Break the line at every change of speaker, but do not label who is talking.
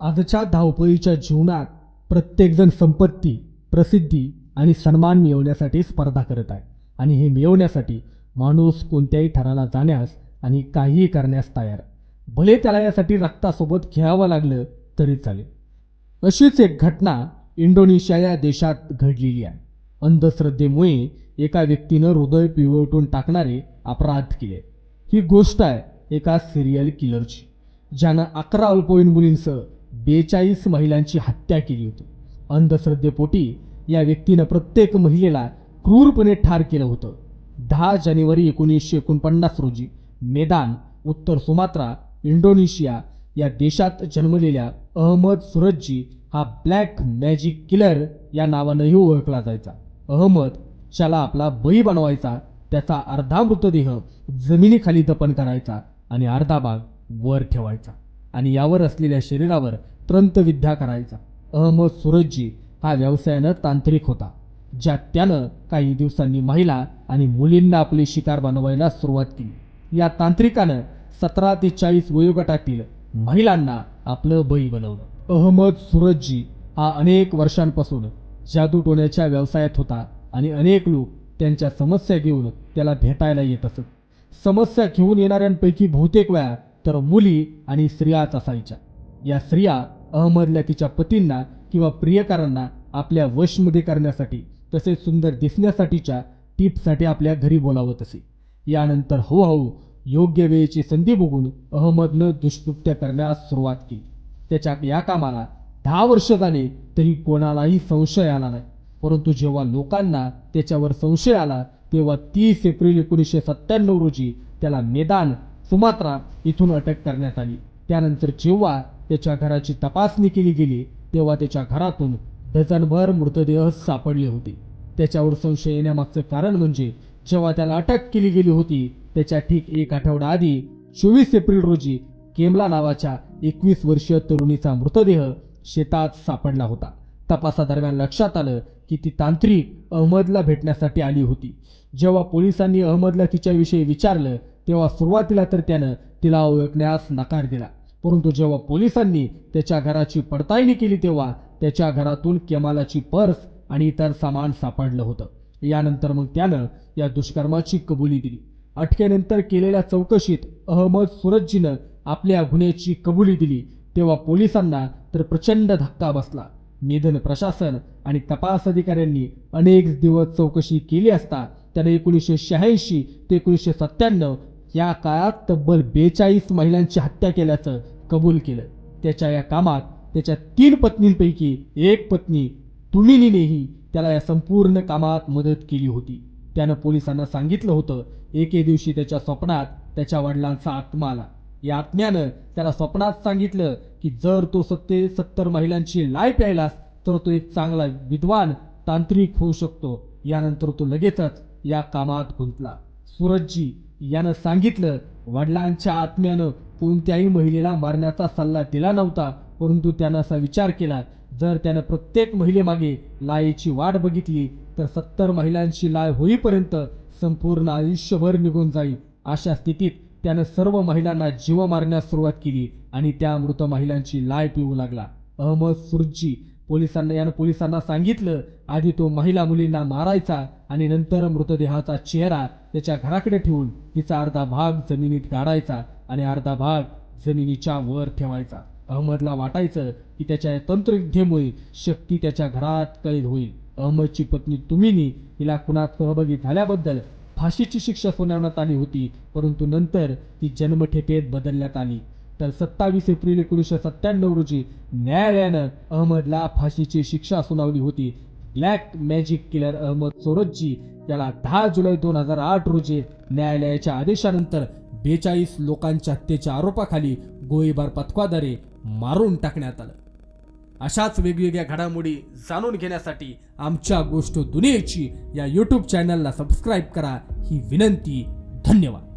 आजच्या धावपळीच्या जीवनात प्रत्येकजण संपत्ती प्रसिद्धी आणि सन्मान मिळवण्यासाठी स्पर्धा करत आहे. आणि हे मिळवण्यासाठी माणूस कोणत्याही थराला जाण्यास आणि काहीही करण्यास तयार. भले त्याला यासाठी रक्तासोबत खेळावं लागलं तरी चालेल. अशीच एक घटना इंडोनेशिया या देशात घडलेली आहे. अंधश्रद्धेमुळे एका व्यक्तीनं हृदय पिवळटून टाकणारे अपराध केले. ही गोष्ट आहे एका सिरियल किलरची ज्यानं अकरा अल्पवयीन मुलींसह बेचाळीस महिलांची हत्या केली होती. अंधश्रद्धेपोटी या व्यक्तीनं प्रत्येक महिलेला क्रूरपणे ठार केलं होतं. दहा जानेवारी एकोणीसशे एकोणपन्नास रोजी मेदान उत्तर सुमात्रा इंडोनेशिया या देशात जन्मलेल्या अहमद सुरज्जी हा ब्लॅक मॅजिक किलर या नावानंही ओळखला जायचा. अहमद ज्याला आपला बळी बनवायचा त्याचा अर्धा मृतदेह जमिनीखाली दफन करायचा आणि अर्धा भाग वर ठेवायचा. आणि यावर असलेल्या शरीरावर त्रंतविद्या करायचा. अहमद सुरजजी हा व्यवसायानं तांत्रिक होता ज्यात त्यानं काही दिवसांनी महिला आणि मुलींना आपली शिकार बनवायला सुरुवात केली. या तांत्रिकानं सतरा ते चाळीस वयोगटातील महिलांना आपलं बळी बनवलं. अहमद सुरजजी हा अनेक वर्षांपासून जादूटोण्याच्या व्यवसायात होता आणि अनेक लोक त्यांच्या समस्या घेऊन त्याला भेटायला येत असत. समस्या घेऊन येणाऱ्यांपैकी बहुतेक वेळा तर मुली आणि स्त्रियाच असायच्या. या स्त्रिया अहमदला तिच्या पतींना किंवा प्रियकारांना आपल्या वशमध्ये करण्यासाठी तसेच सुंदर दिसण्यासाठीच्या टिप्ससाठी आपल्या घरी बोलावत असे. यानंतर हळूहळू योग्य वेळेची संधी बघून अहमदनं दुष्कृत्य करण्यास सुरुवात केली. त्याच्या या कामाला दहा वर्ष झाले तरी कोणालाही संशय आला नाही. परंतु जेव्हा लोकांना त्याच्यावर संशय आला तेव्हा तीस एप्रिल एकोणीसशे सत्त्याण्णव रोजी त्याला मेदान सुमात्रा इथून अटक करण्यात आली. त्यानंतर जेव्हा त्याच्या घराची तपासणी केली गेली तेव्हा त्याच्या घरातून डझनभर मृतदेह सापडले होते. त्याच्यावर संशय येण्यामागचं कारण म्हणजे जेव्हा त्याला अटक केली गेली होती त्याच्या ठीक एक आठवडा आधी चोवीस एप्रिल रोजी केमला नावाच्या एकवीस वर्षीय तरुणीचा मृतदेह शेतात सापडला होता. तपासादरम्यान लक्षात आलं की ती तांत्रिक अहमदला भेटण्यासाठी आली होती. जेव्हा पोलिसांनी अहमदला तिच्याविषयी विचारलं तेव्हा सुरुवातीला तर त्यानं तिला ओळखण्यास नकार दिला. परंतु जेव्हा पोलिसांनी त्याच्या घराची पडताळणी केली तेव्हा त्याच्या घरातून केमालाची पर्स आणि इतर सामान सापडलं होतं. यानंतर मग त्यानं या दुष्कर्माची कबुली दिली. अटकेनंतर केलेल्या चौकशीत अहमद सुरजीनं आपल्या गुन्ह्याची कबुली दिली. तेव्हा पोलिसांना तर प्रचंड धक्का बसला. निधन प्रशासन आणि तपास अधिकाऱ्यांनी अनेक दिवस चौकशी केली असता त्याने एकोणीसशे शहाऐंशी ते एकोणीसशे सत्त्याण्णव या काळात तब्बल बेचाळीस महिलांची हत्या केल्याचं कबूल केलं. त्याच्या या कामात त्याच्या तीन पत्नींपैकी एक पत्नी तुमिनीनेही त्याला या संपूर्ण कामात मदत केली होती. त्यानं पोलिसांना सांगितलं होतं एके दिवशी त्याच्या स्वप्नात त्याच्या वडिलांचा आत्मा आला. या आत्म्यानं त्याला स्वप्नात सांगितलं की जर तो सत्ते सत्तर महिलांची लाय प्यायलास तर तो एक चांगला विद्वान तांत्रिक होऊ शकतो. यानंतर तो लगेचच या कामात गुंतला. सूरजजी यानं सांगितलं वडिलांच्या आत्म्यानं कोणत्याही महिलेला मारण्याचा सल्ला दिला नव्हता परंतु त्यानं असा विचार केला जर त्यानं प्रत्येक महिलेमागे लायेची वाट बघितली तर सत्तर महिलांची लाय होईपर्यंत संपूर्ण आयुष्यभर निघून जाईल. अशा स्थितीत त्यानं सर्व महिलांना जीव मारण्यास सुरुवात केली आणि त्या मृत महिलांची लाय पिऊ लागला. अहमद सुरजी पोलिसांना यानं पोलिसांना सांगितलं आधी तो महिला मुलींना मारायचा आणि नंतर मृतदेहाचा चेहरा त्याच्या घराकडे ठेवून तिचा अर्धा भाग जमिनीत गाडायचा आणि अर्धा भाग जमिनीच्या वर ठेवायचा. अहमदला वाटायचं की त्याच्या तंत्रविद्येमुळे शक्ती त्याच्या घरात कैद होईल. अहमदची पत्नी तुम्हीनी हिला कुणात सहभागी झाल्याबद्दल फाशीची शिक्षा सुनावण्यात आली होती परंतु नंतर ती जन्मठेपेत बदलण्यात आली. तर सत्तावीस एप्रिल एकोणीसशे सत्त्याण्णव रोजी न्यायालयानं अहमदला फाशीची शिक्षा सुनावली होती. Black magic killer Ahmed Soroji याला दहा जुलै दोन हजार आठ रोजी न्यायालयाच्या आदेशानंतर बेचाळीस लोकांच्या हत्येच्या आरोपाखाली गोळीबार पथकाद्वारे मारून टाकण्यात आलं. अशाच वेगवेगळ्या घडामोडी जाणून घेण्यासाठी आमच्या गोष्ट दुनियेची या यूट्यूब चॅनलला सबस्क्राईब करा. ही विनंती धन्यवाद.